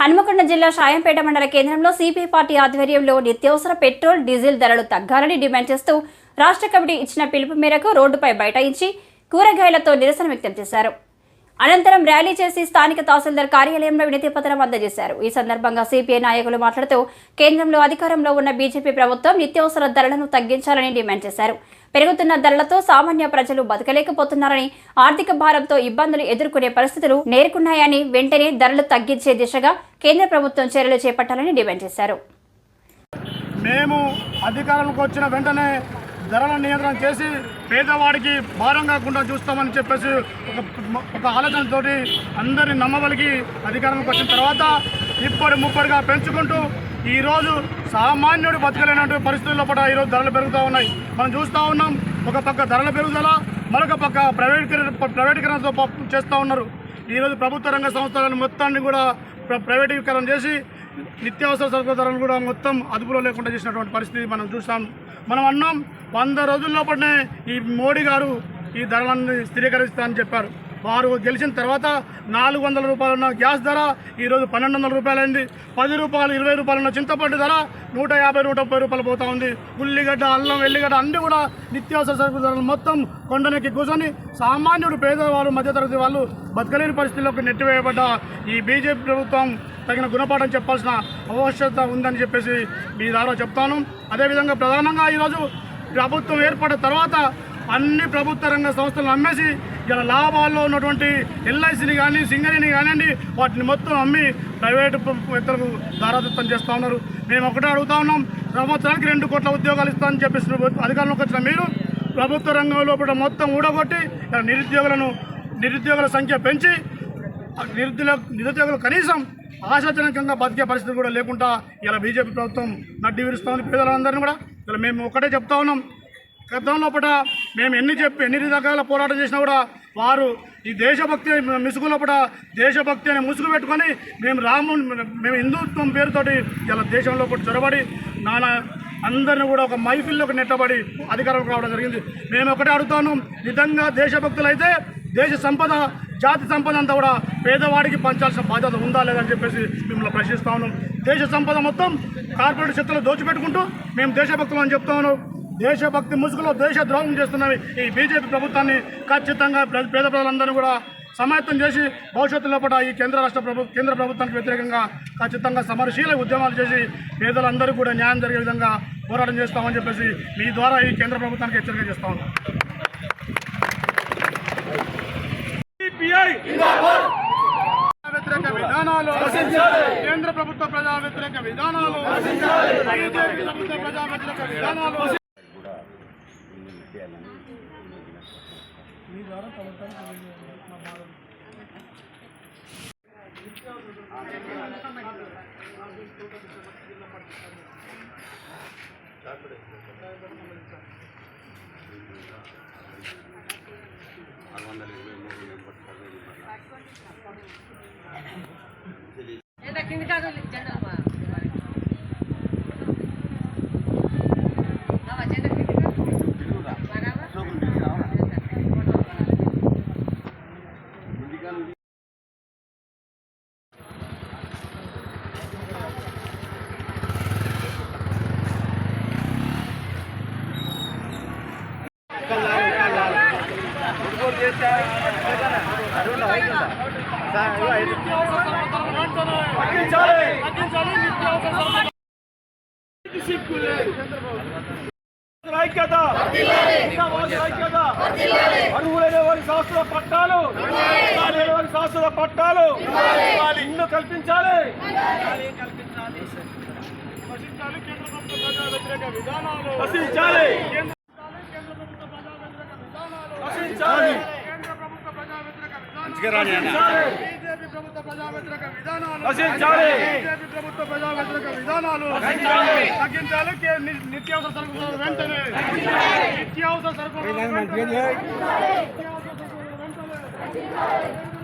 హన్మకొండ జిల్లా షాయంపేట మండల కేంద్రంలో సిపిఐ పార్టీ ఆధ్వర్యంలో నిత్యావసర పెట్రోల్ డీజిల్ ధరలు తగ్గాలని డిమాండ్ చేస్తూ రాష్ట్ర కమిటీ ఇచ్చిన పిలుపు మేరకు రోడ్డుపై బైఠాయించి కూరగాయలతో నిరసన వ్యక్తం చేశారు. అనంతరం ర్యాలీ చేసి స్థానిక తహసీల్దార్ కార్యాలయంలో వినతి పత్రం అందజేశారు. ఈ సందర్భంగా సిపిఐ నాయకులు మాట్లాడుతూ కేంద్రంలో అధికారంలో ఉన్న బీజేపీ ప్రభుత్వం నిత్యావసర ధరలను తగ్గించాలని డిమాండ్ చేశారు. పెరుగుతున్న ధరలతో సామాన్య ప్రజలు బతకలేకపోతున్నారని ఆర్థిక భారంతో ఇబ్బందులు ఎదుర్కొనే పరిస్థితులు నేర్కొన్నాయని వెంటనే ధరలు తగ్గించే దిశగా కేంద్ర ప్రభుత్వం చర్యలు చేపట్టాలని డిమాండ్ చేశారు. మేము అధికారంలోకి వచ్చిన వెంటనే ధరల నియంత్రణ చేసి పేదవాడికి భారం కాకుండా చూస్తామని చెప్పేసి ఒక ఒక ఆలోచనతోటి అందరిని నమ్మవలికి అధికారంలోకి వచ్చిన తర్వాత ఇప్పటి ముప్పటిగా పెంచుకుంటూ ఈరోజు సామాన్యుడు బతకలేనటువంటి పరిస్థితుల్లో కూడా ఈరోజు ధరలు పెరుగుతూ ఉన్నాయి. మనం చూస్తూ ఉన్నాం ఒక పక్క ధరల పెరుగుదల మరొక పక్క ప్రైవేటీకరణ ప్రైవేటీకరణతో చేస్తూ ఉన్నారు. ఈరోజు ప్రభుత్వ రంగ సంస్థలను మొత్తాన్ని కూడా ప్ర- ప్రైవేటీకరణ చేసి నిత్యావసర సరుకుల ధరలు కూడా మొత్తం అదుపులో లేకుండా చేసినటువంటి పరిస్థితి మనం చూస్తాం. మనం అన్నాం వంద రోజుల్లోపటినే ఈ మోడీ గారు ఈ ధరలన్నీ స్థిరీకరిస్తామని చెప్పారు. వారు గెలిచిన తర్వాత నాలుగు వందల రూపాయలు ఉన్న గ్యాస్ ధర ఈరోజు పన్నెండు వందల రూపాయలైంది. పది రూపాయలు ఇరవై రూపాయలు ఉన్న చింతపండు ధర నూట యాభై నూట ముప్పై రూపాయలు పోతా ఉంది. ఉల్లిగడ్డ అల్లం ఎల్లిగడ్డ అన్నీ కూడా నిత్యావసర సరుకుల ధరలు మొత్తం కొండనెక్కి కూర్చొని సామాన్యుడు పేదవాళ్ళు మధ్యతరగతి వాళ్ళు బతకలేని పరిస్థితుల్లోకి నెట్టివేయబడ్డ ఈ బీజేపీ ప్రభుత్వం తగిన గుణపాఠం చెప్పాల్సిన అవశ్యకత ఉందని చెప్పేసి మీ ద్వారా చెప్తాను. అదేవిధంగా ప్రధానంగా ఈరోజు ప్రభుత్వం ఏర్పడిన తర్వాత అన్ని ప్రభుత్వ రంగ సంస్థలను అమ్మేసి ఇలా లాభాల్లో ఉన్నటువంటి ఎల్ఐసిని కానీ సింగరీని కానివ్వండి వాటిని మొత్తం అమ్మి ప్రైవేటు వ్యక్తులకు దారాదత్తం చేస్తూ ఉన్నారు. మేము ఒకటే అడుగుతా ఉన్నాం సంవత్సరానికి రెండు కోట్ల ఉద్యోగాలు ఇస్తామని చెప్పేసి అధికారంలోకి వచ్చిన మీరు ప్రభుత్వ రంగం లోపల మొత్తం ఊడగొట్టి ఇలా నిరుద్యోగులను నిరుద్యోగుల సంఖ్య పెంచి నిరుద్యోగ నిరుద్యోగులు కనీసం ఆశాజనకంగా బతికే పరిస్థితి కూడా లేకుండా ఇలా బీజేపీ ప్రభుత్వం నడ్డి విరుస్తామని పేదలందరినీ కూడా. ఇలా మేము ఒకటే చెప్తా ఉన్నాం గతం లోపల మేము ఎన్ని చెప్పి ఎన్ని రకాల పోరాటం చేసినా కూడా వారు ఈ దేశభక్తి ముసుగు లోపల దేశభక్తి అనే ముసుగు పెట్టుకొని మేము రాము మేము హిందుత్వం పేరుతోటి ఇలా దేశంలో కూడా చొరబడి నానా అందరిని కూడా ఒక మైఫిల్లోకి నెట్టబడి అధికారంలోకి రావడం జరిగింది. మేము ఒకటే అడుగుతాను నిజంగా దేశభక్తులైతే దేశ సంపద జాతి సంపద అంతా కూడా పేదవాడికి పంచాల్సిన బాధ్యత ఉందా లేదని చెప్పేసి మిమ్మల్ని ప్రశ్నిస్తా ఉన్నాం. దేశ సంపద మొత్తం కార్పొరేట్ శక్తులు దోచిపెట్టుకుంటూ మేము దేశభక్తులు అని చెప్తా ఉన్నాం. దేశభక్తి ముసుగులో దేశ ద్రోహం చేస్తున్నవి ఈ బీజేపీ ప్రభుత్వాన్ని ఖచ్చితంగా పేద ప్రజలందరూ కూడా సమాయత్తం చేసి భవిష్యత్తులో కూడా ఈ కేంద్ర రాష్ట్ర ప్రభు కేంద్ర ప్రభుత్వానికి వ్యతిరేకంగా ఖచ్చితంగా సమరశీల ఉద్యమాలు చేసి పేదలందరూ కూడా న్యాయం జరిగే విధంగా పోరాటం చేస్తామని చెప్పేసి మీ ద్వారా ఈ కేంద్ర ప్రభుత్వానికి హెచ్చరిక చేస్తా ఉన్నాం. వ్యతిరేక విధానాలు కేంద్ర ప్రభుత్వ ప్రజా వ్యతిరేక విధానాలు బీజేపీ ప్రభుత్వ ప్రజా వ్యతిరేక విధానాలు ఈ విషయాలని మీ ద్వారా ప్రభుత్వానికి మా బాధ ఆరు వందల ఇరవై మూడు మెంబర్స్ పదవి ఎంత కింది కాదు జెండా ఐక్యత అర్హులైన వారి శాస్త్ర పట్టాలు. వారి శాస్త్ర పట్టాలు. ఇల్లు కల్పించాలి. నశించాలి కేంద్ర ప్రభుత్వ వ్యతిరేక విధానాలు నశించాలి నశించాలి కేంద్ర ప్రభుత్వ ప్రజా విధానాలు బీజేపీ ప్రభుత్వ ప్రజా వ్యతిరేక విధానాలు బీజేపీ ప్రభుత్వ ప్రజా వ్యతిరేక విధానాలు తగ్గించాలి. నిత్యావసర సరుకులు వెంటనే. నిత్యావసర సరుకులు వెంటనే. నిత్యావసర సరుకులు వెంటనే.